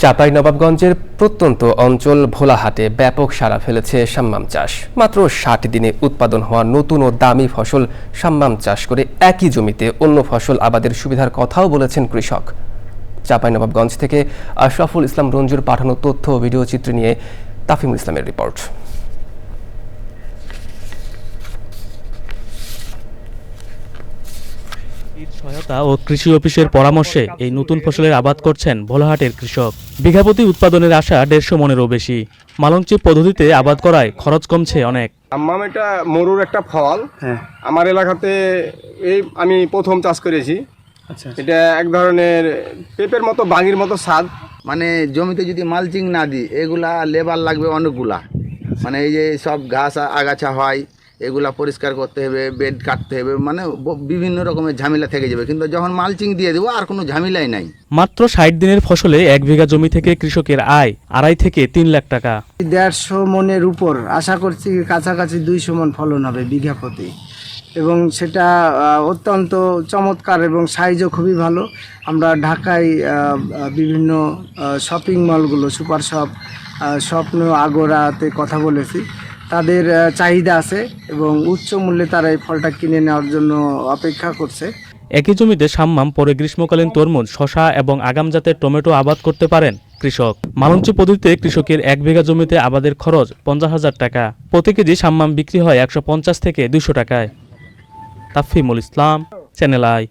চাঁপাই নবাবগঞ্জের প্রত্যন্ত অঞ্চল ভোলাহাটে ব্যাপক সাড়া ফেলেছে সাম্মাম চাষ। মাত্র ষাট দিনে উৎপাদন হওয়া নতুন ও দামি ফসল সাম্মাম চাষ করে একই জমিতে অন্য ফসল আবাদের সুবিধার কথাও বলেছেন কৃষক। চাপাই নবাবগঞ্জ থেকে আশরাফুল ইসলাম রঞ্জুর পাঠানো তথ্য ও ভিডিও চিত্র নিয়ে তাফিমুল ইসলামের রিপোর্ট। সহায়তা ও কৃষি অফিসের পরামর্শে এই নতুন ফসলের আবাদ করছেন ভোলাহাটের কৃষক। বিঘাপতি উৎপাদনের আশা দেড়শো মনেরও বেশি। মালঞ্চি পদ্ধতিতে আবাদ করায় খরচ কমছে অনেক। আম্মাম এটা মরুর একটা ফল। হ্যাঁ। আমার এলাকাতে এই আমি প্রথম চাষ করেছি। আচ্ছা এটা এক ধরনের পেঁপের মতো বাঙির মতো স্বাদ। মানে জমিতে যদি মালচিং না দিই এগুলা লেবার লাগবে অনেকগুলা। মানে এই যে সব ঘাস আগাছা হয় এগুলা পরিষ্কার করতে হবে বেড কাটতে হবে মানে বিভিন্ন রকমের ঝামেলা থেকে যাবে। কিন্তু যখন মালচিং দিয়ে দেবো আর কোনো ঝামেলাই নাই। মাত্র ষাট দিনের ফসলে এক বিঘা জমি থেকে কৃষকের আয় আড়াই থেকে তিন লাখ টাকা। দেড়শো মনের উপর। আশা করছি কাছাকাছি দুইশো মন ফলন হবে বিঘা প্রতি। এবং সেটা অত্যন্ত চমৎকার এবং সাইজও খুবই ভালো। আমরা ঢাকায় বিভিন্ন শপিং মলগুলো সুপার শপ স্বপ্ন আগোরাতে কথা বলেছি। তাদের চাহিদা আছে এবং উচ্চ মূল্যে তারা এই ফলটা কিনে নেওয়ার জন্য অপেক্ষা করছে। একই জমিতে সাম্মাম পরে গ্রীষ্মকালীন তরমুজ শশা এবং আগাম জাতের টমেটো আবাদ করতে পারেন কৃষক। মালঞ্চি পদ্ধতিতে কৃষকের এক বিঘা জমিতে আবাদের খরচ পঞ্চাশ হাজার টাকা। প্রতি কেজি সাম্মাম বিক্রি হয় একশো পঞ্চাশ থেকে দুশো টাকায়। Tafimul Islam, channel I.